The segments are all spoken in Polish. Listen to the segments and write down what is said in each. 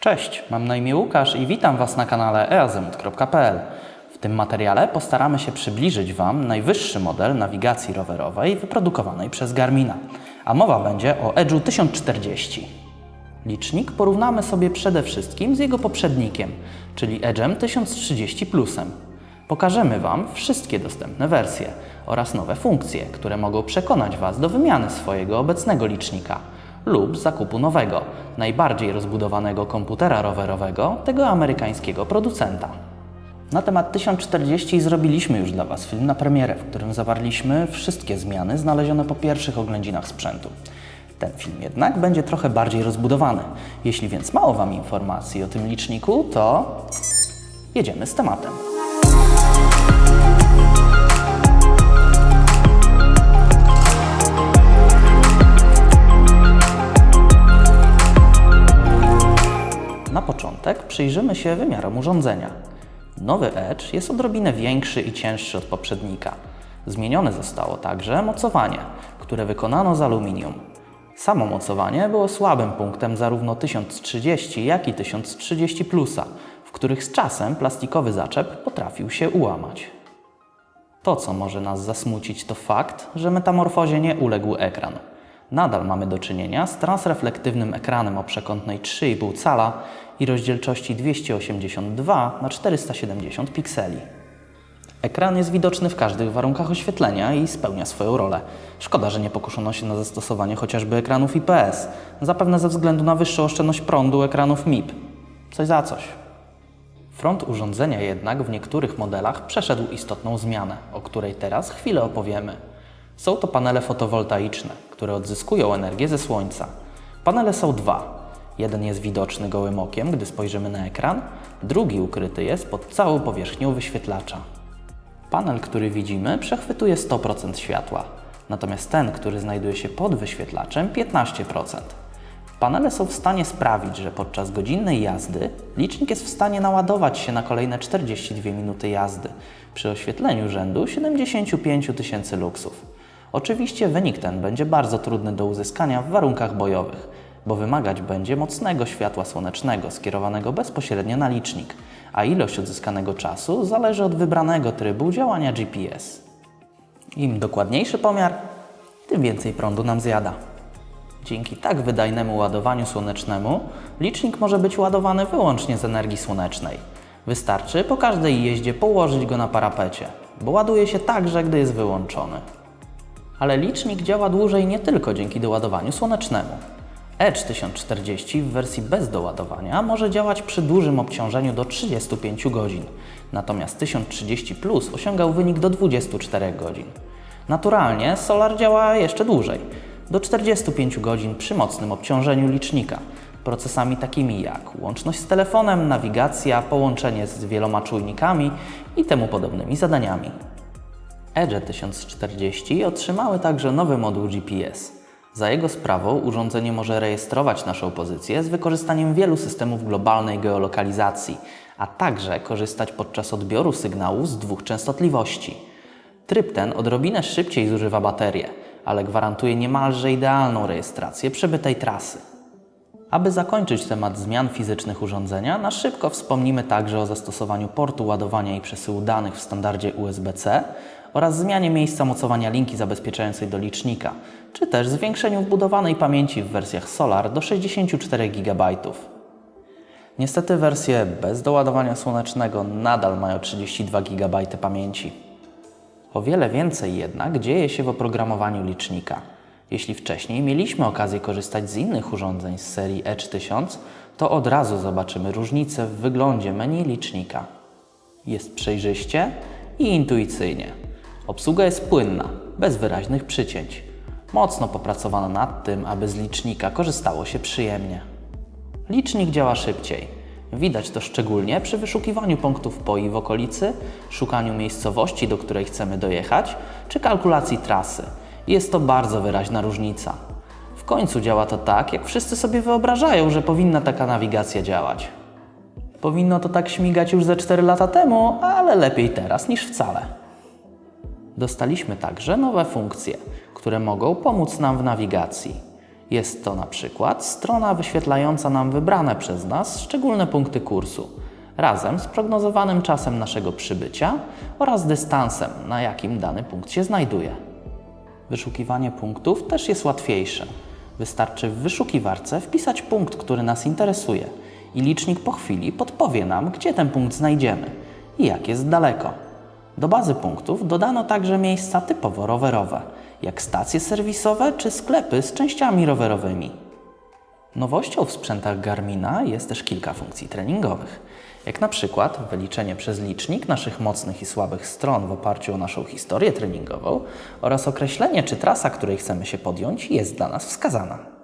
Cześć, mam na imię Łukasz i witam Was na kanale eazymut.pl. W tym materiale postaramy się przybliżyć Wam najwyższy model nawigacji rowerowej wyprodukowanej przez Garmina, a mowa będzie o Edge'u 1040. Licznik porównamy sobie przede wszystkim z jego poprzednikiem, czyli Edge'em 1030 Plusem. Pokażemy Wam wszystkie dostępne wersje oraz nowe funkcje, które mogą przekonać Was do wymiany swojego obecnego licznika lub zakupu nowego, najbardziej rozbudowanego komputera rowerowego tego amerykańskiego producenta. Na temat 1040 zrobiliśmy już dla Was film na premierę, w którym zawarliśmy wszystkie zmiany znalezione po pierwszych oględzinach sprzętu. Ten film jednak będzie trochę bardziej rozbudowany. Jeśli więc mało Wam informacji o tym liczniku, to jedziemy z tematem. Na początek przyjrzymy się wymiarom urządzenia. Nowy Edge jest odrobinę większy i cięższy od poprzednika. Zmienione zostało także mocowanie, które wykonano z aluminium. Samo mocowanie było słabym punktem zarówno 1030, jak i 1030 Plusa, w których z czasem plastikowy zaczep potrafił się ułamać. To, co może nas zasmucić, to fakt, że metamorfozie nie uległ ekran. Nadal mamy do czynienia z transreflektywnym ekranem o przekątnej 3,5 cala i rozdzielczości 282 na 470 pikseli. Ekran jest widoczny w każdych warunkach oświetlenia i spełnia swoją rolę. Szkoda, że nie pokuszono się na zastosowanie chociażby ekranów IPS, zapewne ze względu na wyższą oszczędność prądu ekranów MIP. Coś za coś. Front urządzenia jednak w niektórych modelach przeszedł istotną zmianę, o której teraz chwilę opowiemy. Są to panele fotowoltaiczne, które odzyskują energię ze słońca. Panele są dwa. Jeden jest widoczny gołym okiem, gdy spojrzymy na ekran, drugi ukryty jest pod całą powierzchnią wyświetlacza. Panel, który widzimy, przechwytuje 100% światła, natomiast ten, który znajduje się pod wyświetlaczem 15%. Panele są w stanie sprawić, że podczas godzinnej jazdy licznik jest w stanie naładować się na kolejne 42 minuty jazdy przy oświetleniu rzędu 75 000 tysięcy luksów. Oczywiście wynik ten będzie bardzo trudny do uzyskania w warunkach bojowych, bo wymagać będzie mocnego światła słonecznego skierowanego bezpośrednio na licznik, a ilość odzyskanego czasu zależy od wybranego trybu działania GPS. Im dokładniejszy pomiar, tym więcej prądu nam zjada. Dzięki tak wydajnemu ładowaniu słonecznemu licznik może być ładowany wyłącznie z energii słonecznej. Wystarczy po każdej jeździe położyć go na parapecie, bo ładuje się także, gdy jest wyłączony. Ale licznik działa dłużej nie tylko dzięki doładowaniu słonecznemu. Edge 1040 w wersji bez doładowania może działać przy dużym obciążeniu do 35 godzin, natomiast 1030 Plus osiągał wynik do 24 godzin. Naturalnie Solar działa jeszcze dłużej, do 45 godzin przy mocnym obciążeniu licznika, procesami takimi jak łączność z telefonem, nawigacja, połączenie z wieloma czujnikami i temu podobnymi zadaniami. Edge 1040 otrzymały także nowy moduł GPS. Za jego sprawą urządzenie może rejestrować naszą pozycję z wykorzystaniem wielu systemów globalnej geolokalizacji, a także korzystać podczas odbioru sygnałów z dwóch częstotliwości. Tryb ten odrobinę szybciej zużywa baterię, ale gwarantuje niemalże idealną rejestrację przebytej trasy. Aby zakończyć temat zmian fizycznych urządzenia, na szybko wspomnimy także o zastosowaniu portu ładowania i przesyłu danych w standardzie USB-C oraz zmianie miejsca mocowania linki zabezpieczającej do licznika, czy też zwiększeniu wbudowanej pamięci w wersjach Solar do 64 GB. Niestety wersje bez doładowania słonecznego nadal mają 32 GB pamięci. O wiele więcej jednak dzieje się w oprogramowaniu licznika. Jeśli wcześniej mieliśmy okazję korzystać z innych urządzeń z serii Edge 1000, to od razu zobaczymy różnicę w wyglądzie menu licznika. Jest przejrzyście i intuicyjnie. Obsługa jest płynna, bez wyraźnych przycięć. Mocno popracowano nad tym, aby z licznika korzystało się przyjemnie. Licznik działa szybciej. Widać to szczególnie przy wyszukiwaniu punktów POI w okolicy, szukaniu miejscowości, do której chcemy dojechać, czy kalkulacji trasy. Jest to bardzo wyraźna różnica. W końcu działa to tak, jak wszyscy sobie wyobrażają, że powinna taka nawigacja działać. Powinno to tak śmigać już ze 4 lata temu, ale lepiej teraz niż wcale. Dostaliśmy także nowe funkcje, które mogą pomóc nam w nawigacji. Jest to na przykład strona wyświetlająca nam wybrane przez nas szczególne punkty kursu, razem z prognozowanym czasem naszego przybycia oraz dystansem, na jakim dany punkt się znajduje. Wyszukiwanie punktów też jest łatwiejsze. Wystarczy w wyszukiwarce wpisać punkt, który nas interesuje i licznik po chwili podpowie nam, gdzie ten punkt znajdziemy i jak jest daleko. Do bazy punktów dodano także miejsca typowo rowerowe, jak stacje serwisowe czy sklepy z częściami rowerowymi. Nowością w sprzętach Garmina jest też kilka funkcji treningowych, jak na przykład wyliczenie przez licznik naszych mocnych i słabych stron w oparciu o naszą historię treningową oraz określenie, czy trasa, której chcemy się podjąć, jest dla nas wskazana.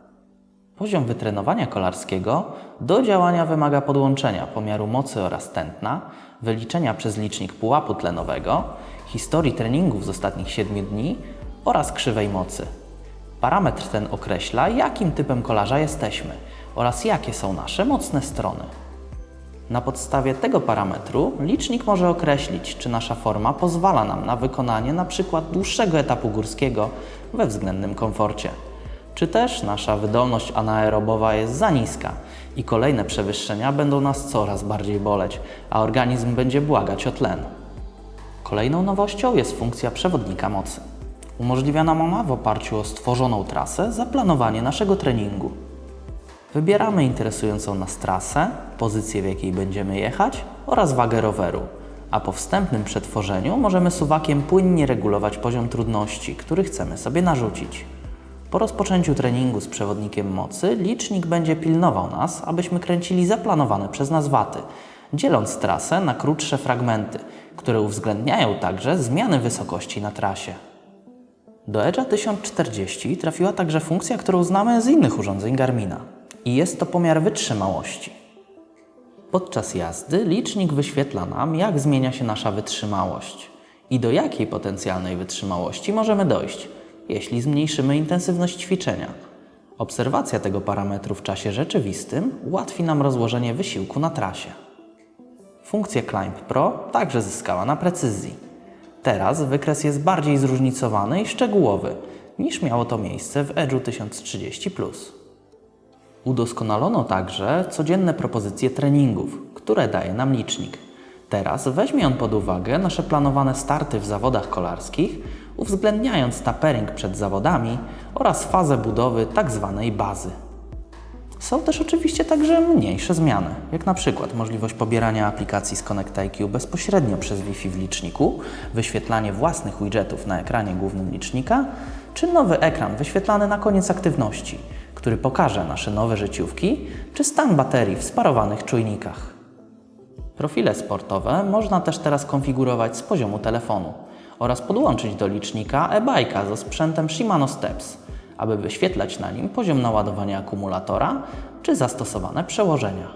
Poziom wytrenowania kolarskiego do działania wymaga podłączenia pomiaru mocy oraz tętna, wyliczenia przez licznik pułapu tlenowego, historii treningów z ostatnich 7 dni oraz krzywej mocy. Parametr ten określa, jakim typem kolarza jesteśmy oraz jakie są nasze mocne strony. Na podstawie tego parametru licznik może określić, czy nasza forma pozwala nam na wykonanie np. dłuższego etapu górskiego we względnym komforcie, czy też nasza wydolność anaerobowa jest za niska i kolejne przewyższenia będą nas coraz bardziej boleć, a organizm będzie błagać o tlen. Kolejną nowością jest funkcja przewodnika mocy. Umożliwia nam ona w oparciu o stworzoną trasę zaplanowanie naszego treningu. Wybieramy interesującą nas trasę, pozycję w jakiej będziemy jechać oraz wagę roweru, a po wstępnym przetworzeniu możemy suwakiem płynnie regulować poziom trudności, który chcemy sobie narzucić. Po rozpoczęciu treningu z przewodnikiem mocy licznik będzie pilnował nas, abyśmy kręcili zaplanowane przez nas waty, dzieląc trasę na krótsze fragmenty, które uwzględniają także zmiany wysokości na trasie. Do Edge'a 1040 trafiła także funkcja, którą znamy z innych urządzeń Garmina i jest to pomiar wytrzymałości. Podczas jazdy licznik wyświetla nam, jak zmienia się nasza wytrzymałość i do jakiej potencjalnej wytrzymałości możemy dojść, jeśli zmniejszymy intensywność ćwiczenia. Obserwacja tego parametru w czasie rzeczywistym ułatwi nam rozłożenie wysiłku na trasie. Funkcja Climb Pro także zyskała na precyzji. Teraz wykres jest bardziej zróżnicowany i szczegółowy niż miało to miejsce w Edge'u 1030. Udoskonalono także codzienne propozycje treningów, które daje nam licznik. Teraz weźmie on pod uwagę nasze planowane starty w zawodach kolarskich, uwzględniając tapering przed zawodami oraz fazę budowy tzw. bazy. Są też oczywiście także mniejsze zmiany, jak na przykład możliwość pobierania aplikacji z Connect IQ bezpośrednio przez Wi-Fi w liczniku, wyświetlanie własnych widgetów na ekranie głównym licznika, czy nowy ekran wyświetlany na koniec aktywności, który pokaże nasze nowe życiówki, czy stan baterii w sparowanych czujnikach. Profile sportowe można też teraz konfigurować z poziomu telefonu oraz podłączyć do licznika e-bike'a ze sprzętem Shimano Steps, aby wyświetlać na nim poziom naładowania akumulatora czy zastosowane przełożenia.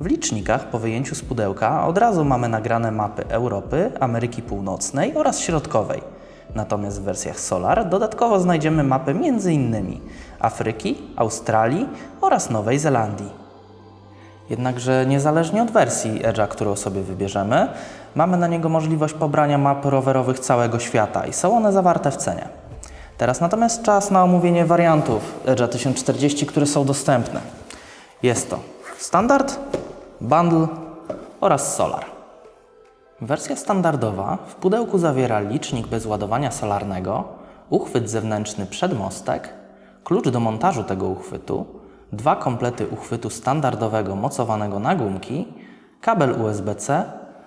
W licznikach po wyjęciu z pudełka od razu mamy nagrane mapy Europy, Ameryki Północnej oraz Środkowej. Natomiast w wersjach Solar dodatkowo znajdziemy mapy m.in. Afryki, Australii oraz Nowej Zelandii. Jednakże niezależnie od wersji Edge'a, którą sobie wybierzemy, mamy na niego możliwość pobrania map rowerowych całego świata i są one zawarte w cenie. Teraz natomiast czas na omówienie wariantów Edge'a 1040, które są dostępne. Jest to Standard, Bundle oraz Solar. Wersja standardowa w pudełku zawiera licznik bez ładowania solarnego, uchwyt zewnętrzny przedmostek, klucz do montażu tego uchwytu, dwa komplety uchwytu standardowego mocowanego na gumki, kabel USB-C,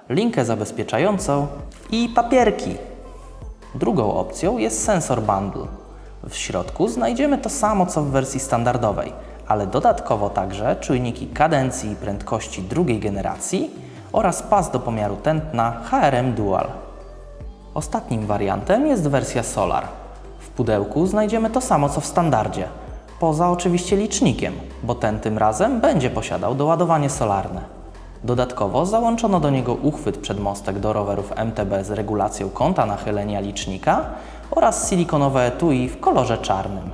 linkę zabezpieczającą i papierki. Drugą opcją jest sensor bundle. W środku znajdziemy to samo co w wersji standardowej, ale dodatkowo także czujniki kadencji i prędkości drugiej generacji oraz pas do pomiaru tętna HRM Dual. Ostatnim wariantem jest wersja Solar. W pudełku znajdziemy to samo co w standardzie, poza oczywiście licznikiem, bo ten tym razem będzie posiadał doładowanie solarne. Dodatkowo załączono do niego uchwyt przedmostek do rowerów MTB z regulacją kąta nachylenia licznika oraz silikonowe etui w kolorze czarnym.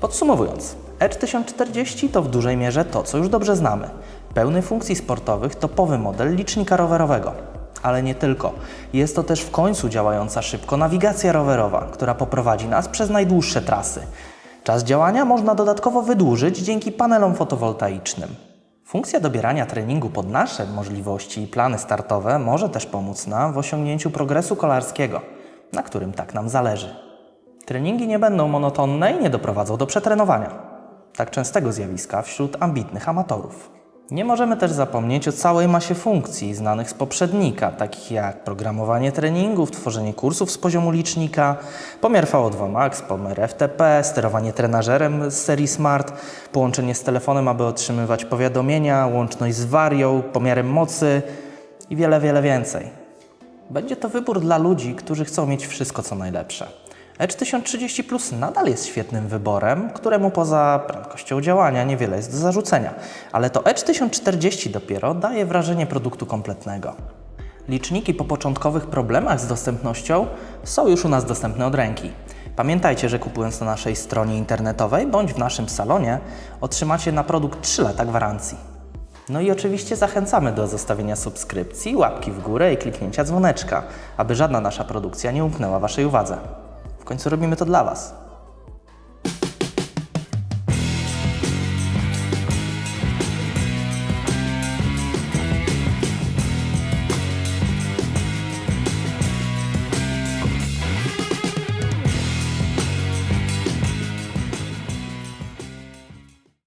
Podsumowując, Edge 1040 to w dużej mierze to, co już dobrze znamy. Pełny funkcji sportowych topowy model licznika rowerowego. Ale nie tylko. Jest to też w końcu działająca szybko nawigacja rowerowa, która poprowadzi nas przez najdłuższe trasy. Czas działania można dodatkowo wydłużyć dzięki panelom fotowoltaicznym. Funkcja dobierania treningu pod nasze możliwości i plany startowe może też pomóc nam w osiągnięciu progresu kolarskiego, na którym tak nam zależy. Treningi nie będą monotonne i nie doprowadzą do przetrenowania, tak częstego zjawiska wśród ambitnych amatorów. Nie możemy też zapomnieć o całej masie funkcji znanych z poprzednika, takich jak programowanie treningów, tworzenie kursów z poziomu licznika, pomiar VO2 max, pomiar FTP, sterowanie trenażerem z serii Smart, połączenie z telefonem, aby otrzymywać powiadomienia, łączność z warią, pomiarem mocy i wiele, wiele więcej. Będzie to wybór dla ludzi, którzy chcą mieć wszystko co najlepsze. Edge 1030 Plus nadal jest świetnym wyborem, któremu poza prędkością działania niewiele jest do zarzucenia, ale to Edge 1040 dopiero daje wrażenie produktu kompletnego. Liczniki po początkowych problemach z dostępnością są już u nas dostępne od ręki. Pamiętajcie, że kupując na naszej stronie internetowej bądź w naszym salonie otrzymacie na produkt 3 lata gwarancji. No i oczywiście zachęcamy do zostawienia subskrypcji, łapki w górę i kliknięcia dzwoneczka, aby żadna nasza produkcja nie umknęła Waszej uwadze. W końcu robimy to dla Was.